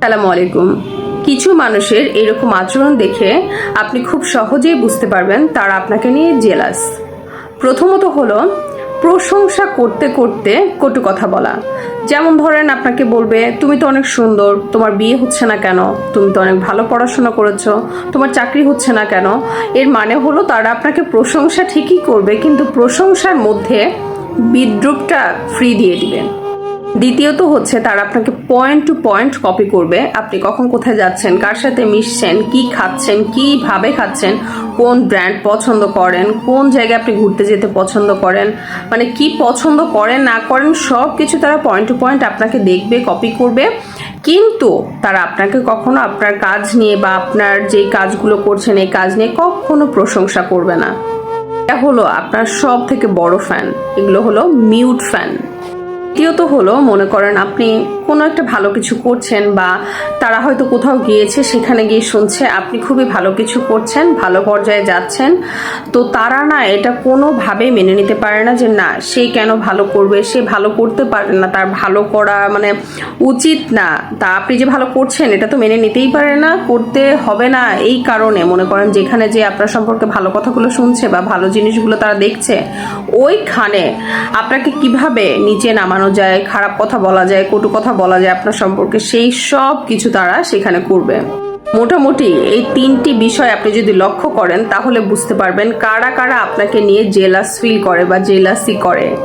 সালামু আলাইকুম। কিছু মানুষের এরকম আচরণ দেখে আপনি খুব সহজেই বুঝতে পারবেন তারা আপনাকে নিয়ে জেলাস প্রথমত হলো, প্রশংসা করতে করতে কটু কথা বলা। যেমন ধরেন আপনাকে বলবে, তুমি তো অনেক সুন্দর, তোমার বিয়ে হচ্ছে না কেন? তুমি তো অনেক ভালো পড়াশোনা করেছ, তোমার চাকরি হচ্ছে না কেন? এর মানে হলো তারা আপনাকে প্রশংসা ঠিকই করবে, কিন্তু প্রশংসার মধ্যে বিদ্রুপটা ফ্রি দিয়ে দিবেন দ্বিতীয়ত হচ্ছে তারা আপনাকে পয়েন্ট টু পয়েন্ট কপি করবে। আপনি কখন কোথায় যাচ্ছেন, কার সাথে মিশছেন, কি খাচ্ছেন, কীভাবে খাচ্ছেন, কোন ব্র্যান্ড পছন্দ করেন, কোন জায়গায় আপনি ঘুরতে যেতে পছন্দ করেন মানে কি পছন্দ করেন, না করেন সব কিছু তারা পয়েন্ট টু পয়েন্ট আপনাকে দেখবে কপি করবে। কিন্তু তারা আপনাকে কখনো আপনার কাজ নিয়ে বা আপনার যেই কাজগুলো করছেন, এই কাজ নিয়ে কখনো প্রশংসা করবে না। এটা হলো আপনার সব থেকে বড় ফ্যান এগুলো হলো মিউট ফ্যান দ্বিতীয়ত হলো, মনে করেন আপনি কোনো একটা ভালো কিছু করছেন বা তারা হয়তো কোথাও গিয়েছে, সেখানে গিয়ে শুনছে, আপনি খুবই ভালো কিছু করছেন, ভালো পর্যায়ে যাচ্ছেন, তো তারা না এটা কোনোভাবেই মেনে নিতে পারে না যে না, সে কেন ভালো করবে, সে ভালো করতে পারে, না, তার ভালো করা মানে উচিত না, তা আপনি যে ভালো করছেন এটা তো মেনে নিতেই পারে না, করতে হবে না এই কারণে। মনে করেন যেখানে যে আপনার সম্পর্কে ভালো কথাগুলো শুনছে বা ভালো জিনিসগুলো তারা দেখছে, ওইখানে আপনাকে কীভাবে নিচে নামানো যায়, খারাপ কথা বলা যায়, কটু কথা বলা যায় আপনার সম্পর্কে, সেই সব কিছু তারা সেখানে করবে। মোটামুটি এই তিনটি বিষয় আপনি যদি লক্ষ্য করেন, তাহলে বুঝতে পারবেন কারা কারা আপনাকে নিয়ে জেলাস ফিল করে বা জেলাসি করে।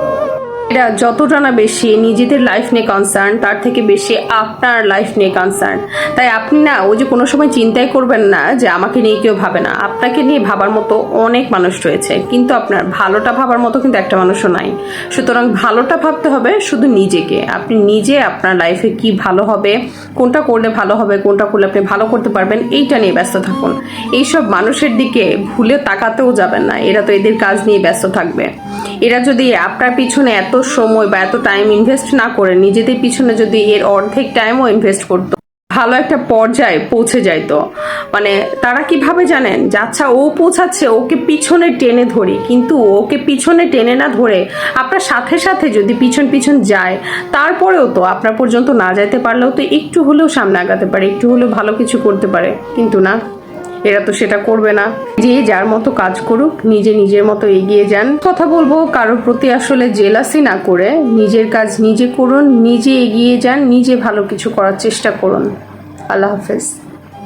এটা যতটা না বেশি নিজেদের লাইফ নিয়ে কনসার্ন তার থেকে বেশি আপনার লাইফ নিয়ে কনসার্ন তাই আপনি না, ওই যে কোনো সময় চিন্তাই করবেন না যে আমাকে নিয়ে কেউ ভাবে না। আপনাকে নিয়ে ভাবার মতো অনেক মানুষ রয়েছে, কিন্তু আপনার ভালোটা ভাবার মতো কিন্তু একটা মানুষও নাই। সুতরাং ভালোটা ভাবতে হবে শুধু নিজেকে। আপনি নিজে আপনার লাইফে কি ভালো হবে, কোনটা করলে ভালো হবে, কোনটা করলে আপনি ভালো করতে পারবেন, এইটা নিয়ে ব্যস্ত থাকুন। এইসব মানুষের দিকে ভুলে তাকাতেও যাবেন না। এরা তো এদের কাজ নিয়ে ব্যস্ত থাকবে। এরা যদি আপনার পিছনে এত সময় বা এত টাইম ইনভেস্ট না করে, নিজেদের পিছনে যদি এর অর্ধেক টাইমও ইনভেস্ট করতো, ভালো একটা পর্যায়ে পৌঁছে যাইতো। মানে তারা কীভাবে জানেন? যে আচ্ছা ও পৌঁছাচ্ছে, ওকে পিছনে টেনে ধরি। কিন্তু ওকে পিছনে টেনে না ধরে আপনার সাথে সাথে যদি পিছন পিছন যায়, তারপরেও তো আপনার পর্যন্ত না যাইতে পারলেও তো একটু হলেও সামনে আগাতে পারে, একটু হলেও ভালো কিছু করতে পারে। কিন্তু না। এরা তো সেটা করবে না। যে যার মতো কাজ করুক, নিজে নিজের মতো এগিয়ে যান। কথা বলব কারোর প্রতি আসলে জেলাসি না করে নিজের কাজ নিজে করুন, নিজে এগিয়ে যান, নিজে ভালো কিছু করার চেষ্টা করুন। আল্লাহ হাফেজ।